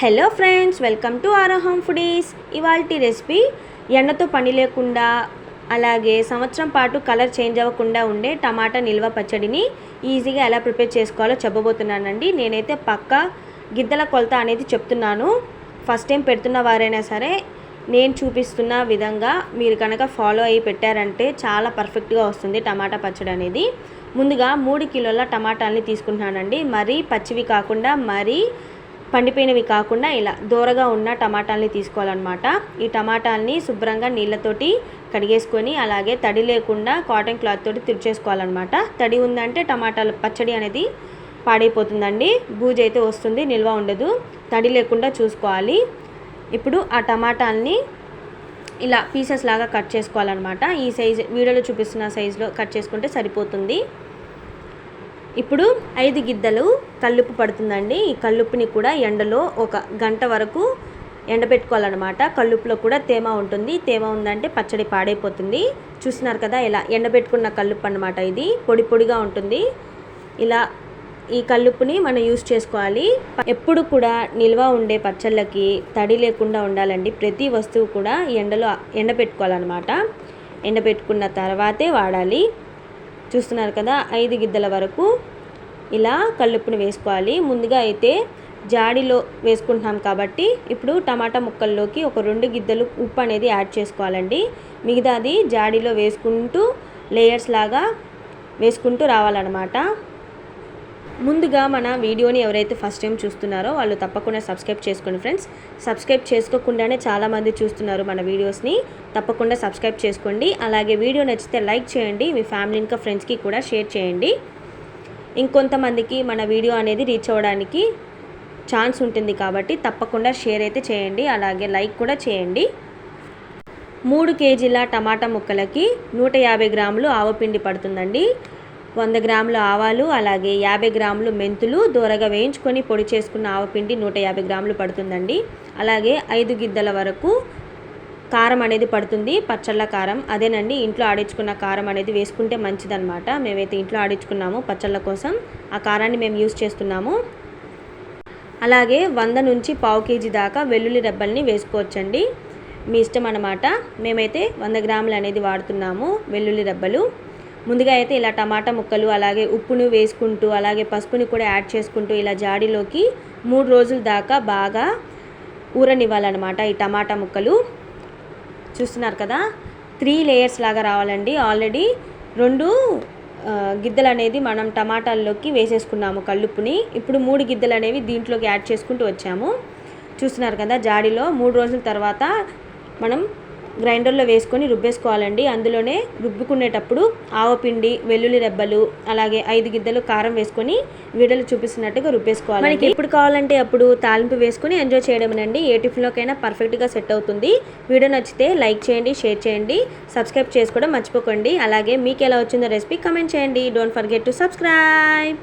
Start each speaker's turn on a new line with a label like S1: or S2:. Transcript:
S1: Hello friends welcome to Aroham foodies. ఇవాళ recipe ఎండతో పని లేకుండా అలాగే సంవత్సరం పాటు కలర్ చేంజ్ అవ్వకుండా ఉండే టమాటా నిల్వ పచ్చడిని ఈజీగా ఎలా ప్రిపేర్ చేసుకోవాలో చెప్పబోతున్నానండి. నేనైతే పక్క గిద్దల కొలత అనేది చెప్తున్నాను. ఫస్ట్ టైం పెడుతున్న వారైనా సరే నేను చూపిస్తున్న విధంగా మీరు కనుక ఫాలో అయ్యి పెట్టారంటే చాలా పర్ఫెక్ట్గా వస్తుంది టమాటా పచ్చడి అనేది. ముందుగా మూడు కిలోల టమాటాలని తీసుకుంటున్నానండి. మరీ పచ్చివి కాకుండా మరీ పండిపోయినవి కాకుండా ఇలా దూరగా ఉన్న టమాటాలని తీసుకోవాలన్నమాట. ఈ టమాటాలని శుభ్రంగా నీళ్ళతోటి కడిగేసుకొని అలాగే తడి లేకుండా కాటన్ క్లాత్ తోటి తుడిచేసుకోవాలన్నమాట. తడి ఉందంటే టమాటాలు పచ్చడి అనేది పాడైపోతుందండి. బూజు అయితే వస్తుంది నిల్వ ఉండదు. తడి లేకుండా చూసుకోవాలి. ఇప్పుడు ఆ టమాటాలని ఇలా పీసెస్ లాగా కట్ చేసుకోవాలన్నమాట. ఈ సైజ్ వీడియోలో చూపిస్తున్న సైజులో కట్ చేసుకుంటే సరిపోతుంది. ఇప్పుడు ఐదు గిద్దలు కల్లుప్పు పడుతుందండి. ఈ కల్లుప్పుని కూడా ఎండలో ఒక గంట వరకు ఎండబెట్టుకోవాలన్నమాట. కల్లుప్పులో కూడా తేమ ఉంటుంది. తేమ ఉందంటే పచ్చడి పాడైపోతుంది. చూసినారు కదా ఇలా ఎండబెట్టుకున్న కల్లుప్పు అనమాట ఇది. పొడి పొడిగా ఉంటుంది. ఇలా ఈ కల్లుప్పుని మనం యూస్ చేసుకోవాలి. ఎప్పుడు కూడా నిల్వ ఉండే పచ్చళ్ళకి తడి లేకుండా ఉండాలండి. ప్రతి వస్తువు కూడా ఎండలో ఎండబెట్టుకోవాలన్నమాట. ఎండబెట్టుకున్న తర్వాతే వాడాలి. చూస్తున్నారు కదా ఐదు గిద్దల వరకు ఇలా కల్లుప్పుని వేసుకోవాలి. ముందుగా అయితే జాడీలో వేసుకుంటున్నాం కాబట్టి ఇప్పుడు టమాటా ముక్కల్లోకి ఒక రెండు గిద్దలు ఉప్పు అనేది యాడ్ చేసుకోవాలండి. మిగతాది జాడీలో వేసుకుంటూ లేయర్స్ లాగా వేసుకుంటూ రావాలన్నమాట. ముందుగా మన వీడియోని ఎవరైతే ఫస్ట్ టైం చూస్తున్నారో వాళ్ళు తప్పకుండా సబ్స్క్రైబ్ చేసుకోండి ఫ్రెండ్స్. సబ్స్క్రైబ్ చేసుకోకుండానే చాలామంది చూస్తున్నారు మన వీడియోస్ని. తప్పకుండా సబ్స్క్రైబ్ చేసుకోండి. అలాగే వీడియో నచ్చితే లైక్ చేయండి. మీ ఫ్యామిలీ ఇంకా ఫ్రెండ్స్కి కూడా షేర్ చేయండి. ఇంకొంతమందికి మన వీడియో అనేది రీచ్ అవ్వడానికి ఛాన్స్ ఉంటుంది కాబట్టి తప్పకుండా షేర్ అయితే చేయండి. అలాగే లైక్ కూడా చేయండి. మూడు కేజీల టమాటా ముక్కలకి నూట యాభై గ్రాములు ఆవపిండి పడుతుందండి. వంద గ్రాముల ఆవాలు అలాగే యాభై గ్రాములు మెంతులు దూరగా వేయించుకొని పొడి చేసుకున్న ఆవపిండి నూట యాభై గ్రాములు పడుతుందండి. అలాగే ఐదు గిద్దల వరకు కారం అనేది పడుతుంది పచ్చళ్ళ కారం. అదేనండి ఇంట్లో ఆడించుకున్న కారం అనేది వేసుకుంటే మంచిదన్నమాట. మేమైతే ఇంట్లో ఆడించుకున్నాము పచ్చళ్ళ కోసం. ఆ కారాన్ని మేము యూస్ చేస్తున్నాము. అలాగే వంద నుంచి పావు కేజీ దాకా వెల్లుల్లి రెబ్బల్ని వేసుకోవచ్చండి. మీ ఇష్టం అన్నమాట. మేమైతే వంద గ్రాములు అనేది వాడుతున్నాము వెల్లుల్లి రెబ్బలు. ముందుగా అయితే ఇలా టమాటా ముక్కలు అలాగే ఉప్పును వేసుకుంటూ అలాగే పసుపుని కూడా యాడ్ చేసుకుంటూ ఇలా జాడీలోకి మూడు రోజుల దాకా బాగా ఊరనివ్వాలన్నమాట ఈ టమాటా ముక్కలు. చూస్తున్నారు కదా? త్రీ లేయర్స్ లాగా రావాలండి. ఆల్రెడీ రెండు గిద్దలు అనేది మనం టమాటాల్లోకి వేసేసుకున్నాము కల్లుప్పుని. ఇప్పుడు మూడు గిద్దలు అనేవి దీంట్లోకి యాడ్ చేసుకుంటూ వచ్చాము. చూస్తున్నారు కదా? జాడీలో మూడు రోజుల తర్వాత మనం గ్రైండర్లో వేసుకొని రుబ్బేసుకోవాలండి. అందులోనే రుబ్బుకునేటప్పుడు ఆవపిండి వెల్లుల్లి రెబ్బలు అలాగే ఐదు గిద్దలు కారం వేసుకొని వీడలు చూపిస్తున్నట్టుగా రుబ్బేసుకోవాలి మనకి ఎప్పుడు కావాలంటే అప్పుడు తాలింపు వేసుకొని ఎంజాయ్ చేయడమేనండి. ఏ టిఫిన్లోకైనా పర్ఫెక్ట్గా సెట్ అవుతుంది. వీడియో నచ్చితే లైక్ చేయండి షేర్ చేయండి సబ్స్క్రైబ్ చేసుకోవడం మర్చిపోకండి. అలాగే మీకు ఎలా వచ్చిందో రెసిపీ కమెంట్ చేయండి. Don't forget to subscribe.